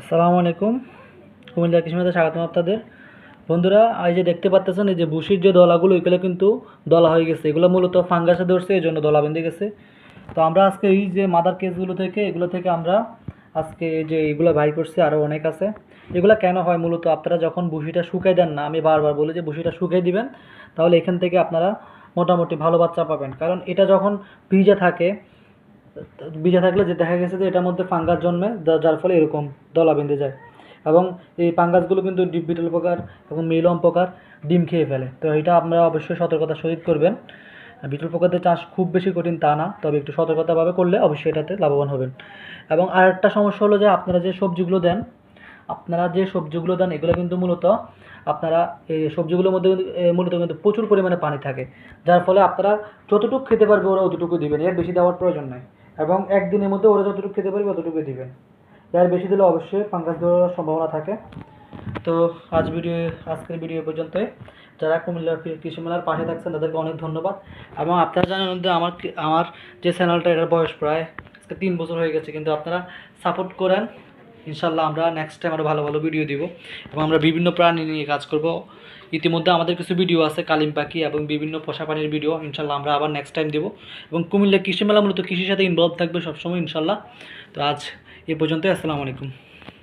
আসসালামু আলাইকুম। কুমিল্লা কৃষিমেতে স্বাগতম আপনাদের। বন্ধুরা, এই যে দেখতে পাচ্ছেন এই যে বুসির যে দলাগুলো, এগুলো কিন্তু দলা হয়ে গেছে। এগুলো মূলত ফাঙ্গাসে ধরছে, এই জন্য দলা বেঁধে গেছে। তো আমরা আজকে এই যে মাদার কেসগুলো থেকে, এগুলো থেকে আমরা আজকে যে এগুলো বাই করছি, আরও অনেক আছে। এগুলো কেন হয় মূলত? আপনারা যখন বুশিটা শুকাই দেন না, আমি বারবার বলি যে বুশিটা শুকাই দিবেন, তাহলে এখান থেকে আপনারা মোটামুটি ভালো বাচ্চা পাবেন। কারণ এটা যখন ভিজে থাকে ভিজে থাকলে যে দেখা গেছে যে এটার মধ্যে ফাঙ্গাস জন্মে যার ফলে এরকম দলা বেঁধে যায়। এবং এই ফাঙ্গাসগুলো কিন্তু ডিপ বিটল পোকার এবং মিলম পোকার ডিম খেয়ে ফেলে। তো এটা আপনারা অবশ্যই সতর্কতার সহিত করবেন। বিটল পোকাতে চাষ খুব বেশি কঠিন তা না, তবে একটু সতর্কতাভাবে করলে অবশ্যই এটাতে লাভবান হবেন। এবং আর একটা সমস্যা হলো যে আপনারা যে সবজিগুলো দেন, আপনারা যে সবজিগুলো দেন, এগুলো কিন্তু মূলত আপনারা এই সবজিগুলোর মধ্যে মূলত কিন্তু প্রচুর পরিমাণে পানি থাকে। যার ফলে আপনারা যতটুকু খেতে পারবে ওরা অতটুকু দিবেন, এর বেশি দেওয়ার প্রয়োজন নাই। এবং একদিনের মধ্যে ওরা যতটুকু খেতে পারবে অতটুকুই দিবেন। যার বেশি দিলে অবশ্যই ফাঙ্গাস ধরার সম্ভাবনা থাকে। তো আজ ভিডিও, আজকের ভিডিও পর্যন্ত পর্যন্তই। যারা কুমিল্লার কৃষি মেলার পাশে থাকছেন, তাদেরকে অনেক ধন্যবাদ। এবং আপনারা জানেন যে আমার আমার যে চ্যানেলটা এটার বয়স প্রায় আজকে তিন বছর হয়ে গেছে, কিন্তু আপনারা সাপোর্ট করেন। ইনশাল্লাহ আমরা নেক্সট টাইম আরও ভালো ভালো ভিডিও দিব এবং আমরা বিভিন্ন প্রাণী নিয়ে কাজ করব। ইতিমধ্যে আমাদের কিছু ভিডিও আছে, কালিম পাখি এবং বিভিন্ন পোষা পানির ভিডিও ইনশাল্লাহ আমরা আবার নেক্সট টাইম দেবো এবং কুমিল্লা কৃষি মেলা মূলত কৃষির সাথে ইনভলভ থাকবে সবসময় ইনশাল্লাহ তো আজ এ পর্যন্ত আসসালামু আলাইকুম।